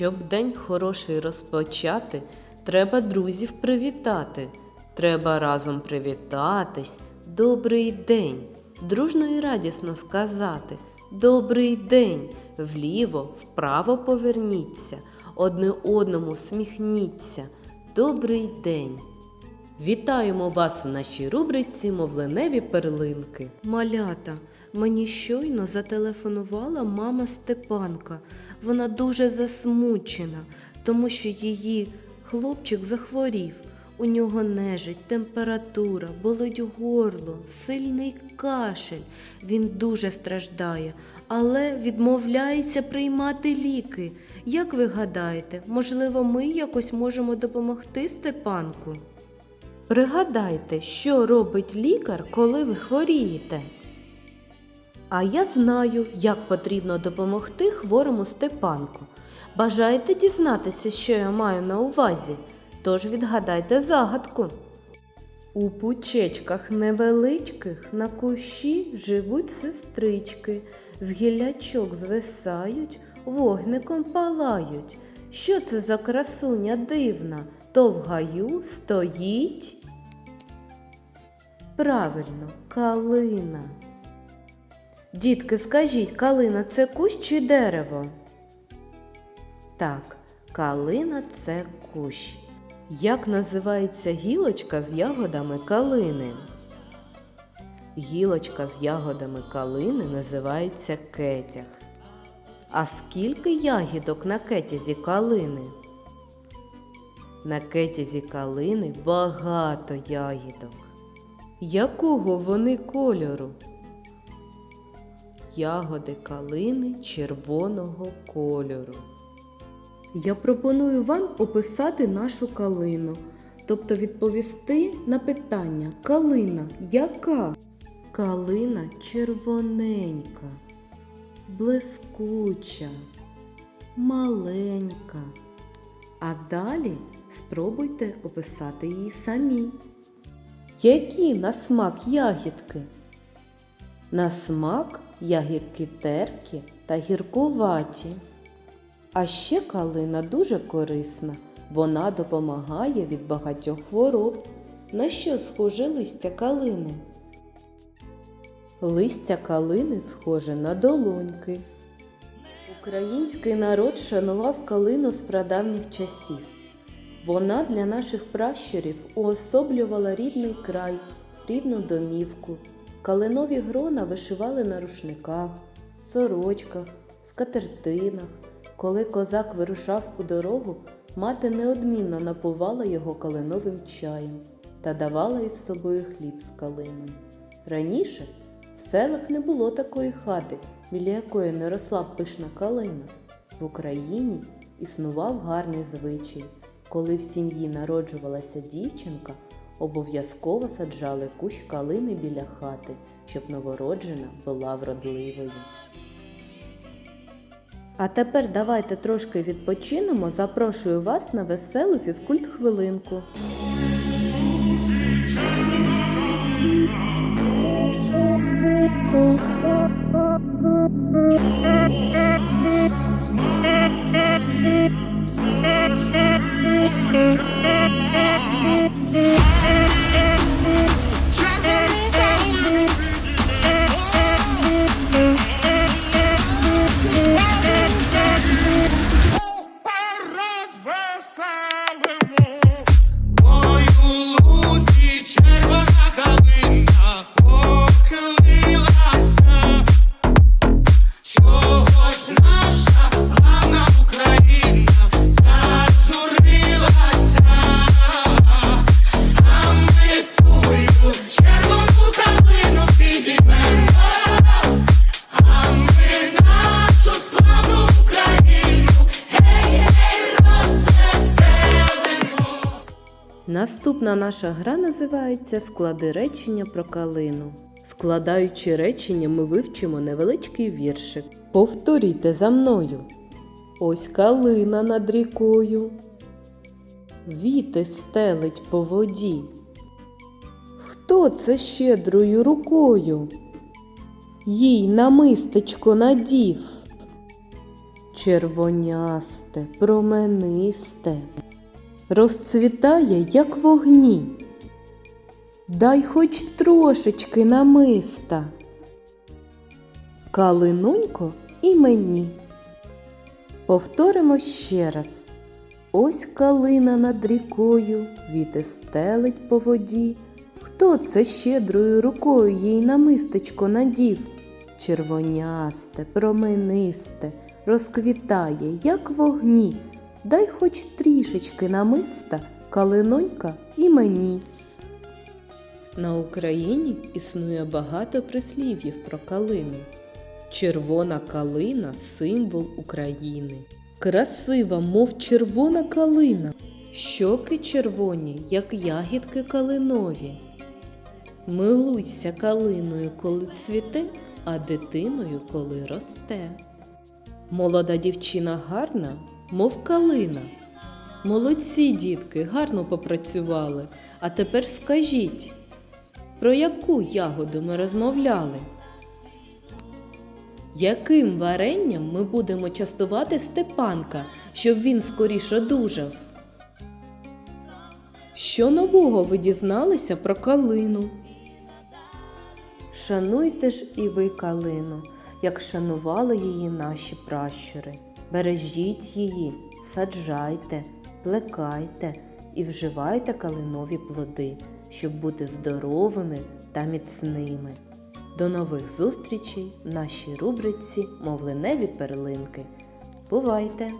Щоб день хороший розпочати, треба друзів привітати. Треба разом привітатись. Добрий день. Дружно і радісно сказати. Добрий день. Вліво, вправо поверніться. Одне одному всміхніться. Добрий день. Вітаємо вас в нашій рубриці Мовленеві перлинки. Малята, мені щойно зателефонувала мама Степанка. Вона дуже засмучена, тому що її хлопчик захворів. У нього нежить, температура, болить горло, сильний кашель. Він дуже страждає, але відмовляється приймати ліки. Як ви гадаєте, можливо, ми якось можемо допомогти Степанку? Пригадайте, що робить лікар, коли ви хворієте. А я знаю, як потрібно допомогти хворому Степанку. Бажаєте дізнатися, що я маю на увазі? Тож відгадайте загадку. У пучечках невеличких на кущі живуть сестрички, з гіллячок звисають, вогником палають. Що це за красуня дивна? То в гаю стоїть? Правильно, калина. Дітки, скажіть, калина це кущ чи дерево? Так, калина це кущ. Як називається гілочка з ягодами калини? Гілочка з ягодами калини називається кетяг. А скільки ягідок на кетязі калини? На кетязі калини багато ягідок. Якого вони кольору? Ягоди калини червоного кольору. Я пропоную вам описати нашу калину, тобто відповісти на питання калина яка? Калина червоненька, блискуча, маленька. А далі спробуйте описати її самі. Які на смак ягідки? На смак ягідки теркі та гіркуваті. А ще калина дуже корисна. Вона допомагає від багатьох хвороб. На що схоже листя калини? Листя калини схоже на долоньки. Український народ шанував калину з прадавніх часів. Вона для наших пращурів уособлювала рідний край, рідну домівку. Калинові грона вишивали на рушниках, сорочках, скатертинах. Коли козак вирушав у дорогу, мати неодмінно напувала його калиновим чаєм та давала із собою хліб з калиною. Раніше в селах не було такої хати, біля якої не росла пишна калина. В Україні існував гарний звичай. Коли в сім'ї народжувалася дівчинка, обов'язково саджали кущ калини біля хати, щоб новороджена була вродливою. А тепер давайте трошки відпочинемо. Запрошую вас на веселу фізкульт хвилинку. Наступна наша гра називається Склади речення про калину. Складаючи речення, ми вивчимо невеличкий віршик. Повторійте за мною. Ось калина над рікою. Віти стелить по воді. Хто це щедрою рукою? Їй намистечко надів. червонясте, променисте, розцвітає, як вогні. Дай хоч трошечки намиста. Калинонько і мені. Повторимо ще раз. Ось калина над рікою, віти стелить по воді. Хто це щедрою рукою їй намистечко надів? Червонясте, променисте, розквітає, як вогні. Дай хоч трішечки намиста, калинонька і мені. На Україні існує багато прислів'їв про калину. Червона калина символ України. Красива, мов червона калина. Щоки червоні, як ягідки калинові. Милуйся калиною, коли цвіте, а дитиною, коли росте. Молода дівчина гарна, мов калина. Молодці, дітки, гарно попрацювали. А тепер скажіть, про яку ягоду ми розмовляли? Яким варенням ми будемо частувати Степанка, щоб він скоріше одужав? Що нового ви дізналися про калину? Шануйте ж і ви калину, як шанували її наші пращури. Бережіть її, саджайте, плекайте і вживайте калинові плоди, щоб бути здоровими та міцними. До нових зустрічей в нашій рубриці Мовленеві перлинки. Бувайте!